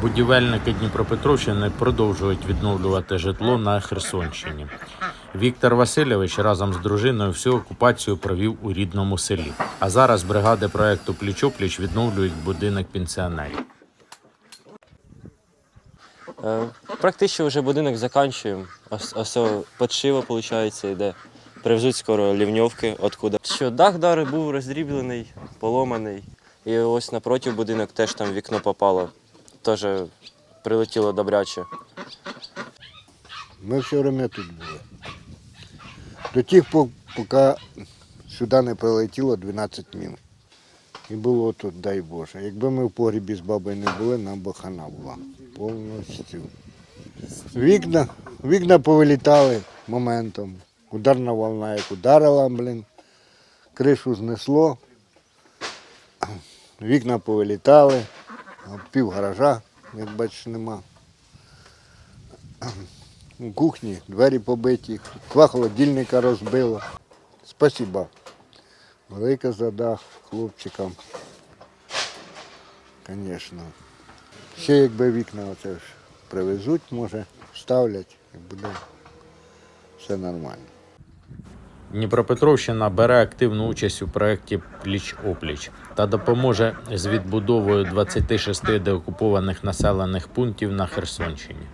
Будівельники Дніпропетровщини продовжують відновлювати житло на Херсонщині. Віктор Васильович разом з дружиною всю окупацію провів у рідному селі. А зараз бригади проекту Пліч-опліч відновлюють будинок пенсіонерів. Е, Практично вже будинок закінчуємо. Ось, подшива, виходить, йде. Привезуть скоро лівньовки, откуда. Що дах дари був роздріблений, поломаний. І ось напроти будинок теж там вікно попало. Теж прилетіло добряче. Ми все время тут були. До тих, пор, поки сюди не прилетіло 12 мін. І було тут, дай Боже. Якби ми в погрібі з бабою не були, нам би хана була. Повністю. Вікна, вікна повилітали моментом. Ударна волна як ударила, блін. Кришу знесло. Вікна повилітали. Пів гаража, як бачиш, нема. У кухні двері побиті, два холодильника розбило. Спасіба. Велика зада хлопчикам. Звісно. Ще якби вікна оце ж привезуть, може, вставлять і буде все нормально. Дніпропетровщина бере активну участь у проєкті Пліч-опліч та допоможе з відбудовою 26 деокупованих населених пунктів на Херсонщині.